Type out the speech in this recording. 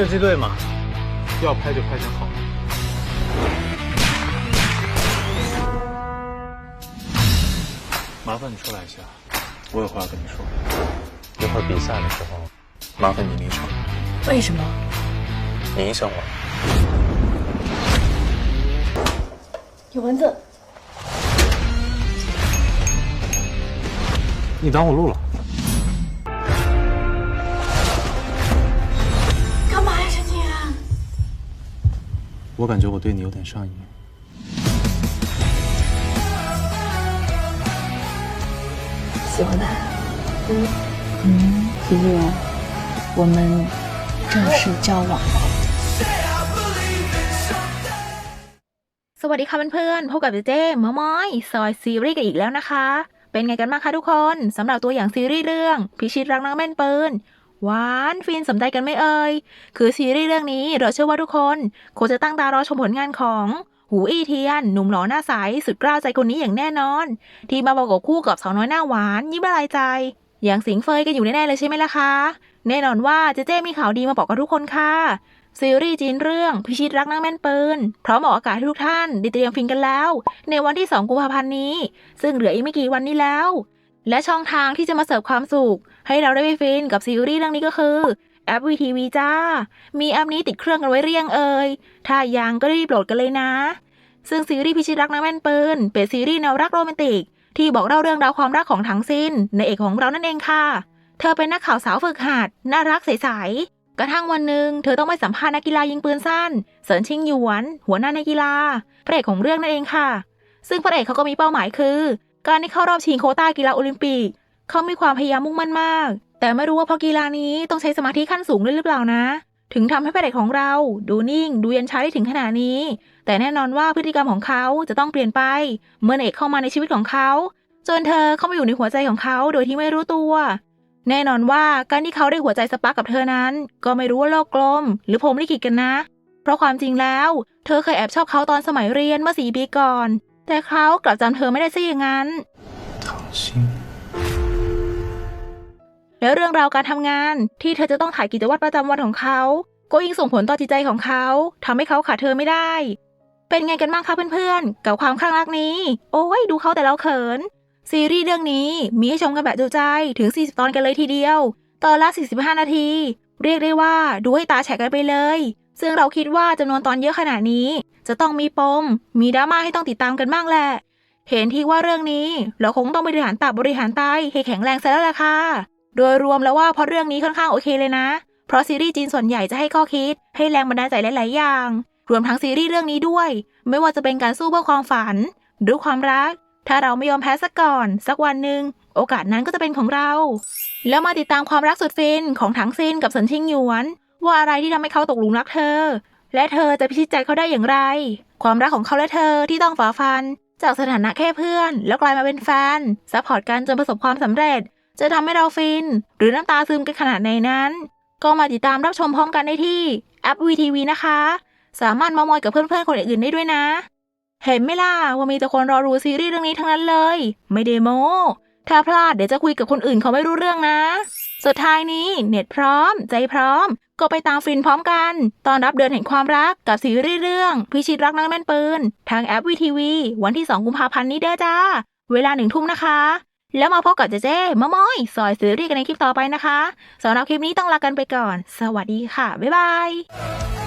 射击队嘛，要拍就拍成好的。麻烦你出来一下，我有话要跟你说。一会儿比赛的时候，麻烦你离场，为什么？你影响我。有蚊子！你挡我路了。我感觉我对你有点上瘾。喜欢他。嗯，子月，我们正式交往。 สวัสดีค่ะเพื่อนๆพบกับเจเจเมอมอยซอยซีรีส์กันอีกแล้วนะคะ เป็นไงกันบ้างคะทุกคนสำหรับตัวอย่างซีรีส์เรื่อง พิชิตรักนักแม่นปืน หวานฟินสมใจกันไม่เอ่ย คือซีรีส์เรื่องนี้เราเชื่อว่าทุกคนคงจะตั้งตารอชมผลงานของหูอี้เทียน หนุ่มหล่อหน้าใสสุดกล้าวใจคนนี้อย่างแน่นอน ที่มาประกบคู่กับสาวน้อยหน้าหวานยิ้มละลายใจ อย่างสิงเฟยกันอยู่แน่ๆเลยใช่ไหมล่ะคะ แน่นอนว่าเจเจมีข่าวดีมาบอกกับทุกคนค่ะซีรีส์จีนเรื่องพิชิตรักนักแม่นปืนพร้อมออกอากาศให้ทุกท่านได้เตรียมฟินกันแล้ว ในวันที่ 2 กุมภาพันธ์นี้ ซึ่งเหลืออีกไม่กี่วันนี้แล้ว และช่องทางที่จะมาเสิร์ฟความสุข ให้เราได้ไปฟินกับซีรีส์เรื่องนี้ก็คือแอปวีทีวีจ้า มีแอปนี้ติดเครื่องกันไว้เรียงเอ่ย ถ้ายังก็รีบโหลดกันเลยนะ ซึ่งซีรีส์พิชิตรักนักแม่นปืน เป็นซีรีส์แนวรักโรแมนติก ที่บอกเล่าเรื่องราวความรักของทั้งสิ้น ในเอกของเรานั่นเองค่ะ เธอเป็นนักข่าวสาวฝึกหัดน่ารักใสๆกระทั่งวันหนึ่งเธอต้องไปสัมภาษณ์นักกีฬายิงปืนสั้น เสินชิงหยวน หัวหน้านักกีฬาพระเอกของเรื่องนั่นเองค่ะ ซึ่งพระเอกเขาก็มีเป้าหมายคือ การได้เข้ารอบชิงโคต้ากีฬาโอลิมปิก เขามีความพยายามมุ่งมั่นมาก แต่ไม่รู้ว่าเพราะกีฬานี้ต้องใช้สมาธิขั้นสูงด้วยหรือเปล่านะ ถึงทำให้พระเอกของเรา ดูนิ่ง ดูเย็นชาได้ถึงขนาดนี้ แต่แน่นอนว่าพฤติกรรมของเขาจะต้องเปลี่ยนไป เมื่อเอกเข้ามาในชีวิตของเขา จนเธอเข้ามาอยู่ในหัวใจของเขาโดยที่ไม่รู้ตัว แน่นอนว่าการที่เขาได้หัวใจสปาร์กกับเธอนั้น ก็ไม่รู้ว่าโลกกลม หรือพรหมลิขิตกันนะ เพราะความจริงแล้ว เธอเคยแอบชอบเขาตอนสมัยเรียนเมื่อสี่ปีก่อน แต่เขากลับจำเธอไม่ได้ซะอย่างนั้น唐心，แล้วเรื่องราวการทำงานที่เธอจะต้องถ่ายกิจวัตรประจำวันของเขา ก็ยิ่งส่งผลต่อจิตใจของเขาทำให้เขาขาดเธอไม่ได้ เป็นไงกันบ้างคะเพื่อนๆ กับความคลั่งรักนี้ โอ้ยดูเขาแต่เราเขิน ซีรีส์เรื่องนี้มีให้ชมกันแบบจุใจถึง 40 ตอนกันเลยทีเดียว ตอนละ 45 นาที เรียกได้ว่าดูให้ตาแฉกกันไปเลย ซึ่งเราคิดว่าจำนวนตอนเยอะขนาดนี้ จะต้องมีปม มีดราม่าให้ต้องติดตามกันบ้างแหละ เห็นที่ว่าเรื่องนี้ เราคงต้องบริหารตับบริหารไตให้แข็งแรงซะแล้วล่ะค่ะ โดยรวมแล้วว่าเพราะเรื่องนี้ค่อนข้างโอเคเลยนะ เพราะซีรีส์จีนส่วนใหญ่จะให้ข้อคิด ให้แรงบันดาลใจหลาย ๆ อย่าง รวมทั้งซีรีส์เรื่องนี้ด้วย ไม่ว่าจะเป็นการสู้เพื่อความฝัน หรือความรัก ถ้าเราไม่ยอมแพ้สักก่อน สักวันหนึ่งโอกาสนั้นก็จะเป็นของเรา แล้วมาติดตามความรักสุดฟินของถังซินกับสินชิงหยวน ว่าอะไรที่ทำให้เขาตกหลุมรักเธอ และเธอจะพิชิตใจเขาได้อย่างไร ความรักของเขาและเธอที่ต้องฝ่าฟัน จากสถานะแค่เพื่อน แล้วกลายมาเป็นแฟนซัพพอร์ตกันจนประสบความสำเร็จ จะทำให้เราฟิน หรือน้ำตาซึมกันขนาดไหนนั้น ก็มาติดตามรับชมพร้อมกันได้ที่แอปวีทีวีนะคะ สามารถมามอยกับเพื่อนๆคนอื่นๆได้ด้วยนะ เห็นไหมล่ะว่ามีแต่คนรอรู้ซีรีส์เรื่องนี้ทั้งนั้นเลย ไม่ได้โมถ้าพลาดเดี๋ยวจะคุยกับคนอื่นเขาไม่รู้เรื่องนะ สุดท้ายนี้เน็ตพร้อม ใจพร้อม ก็ไปตามฟินพร้อมกัน ตอนรับเดือนแห่งความรักกับซีรีส์เรื่องพิชิตรักนักแม่นปืน ทางแอปวีทีวีวันที่ 2 กุมภาพันธ์นี้เด้อจ้า เวลาหนึ่งทุ่มนะคะ แล้วมาพบกับเจเจมะม้อยซอยซีรีส์กันในคลิปต่อไปนะคะสำหรับคลิปนี้ต้องลากันไปก่อน สวัสดีค่ะบ๊ายบาย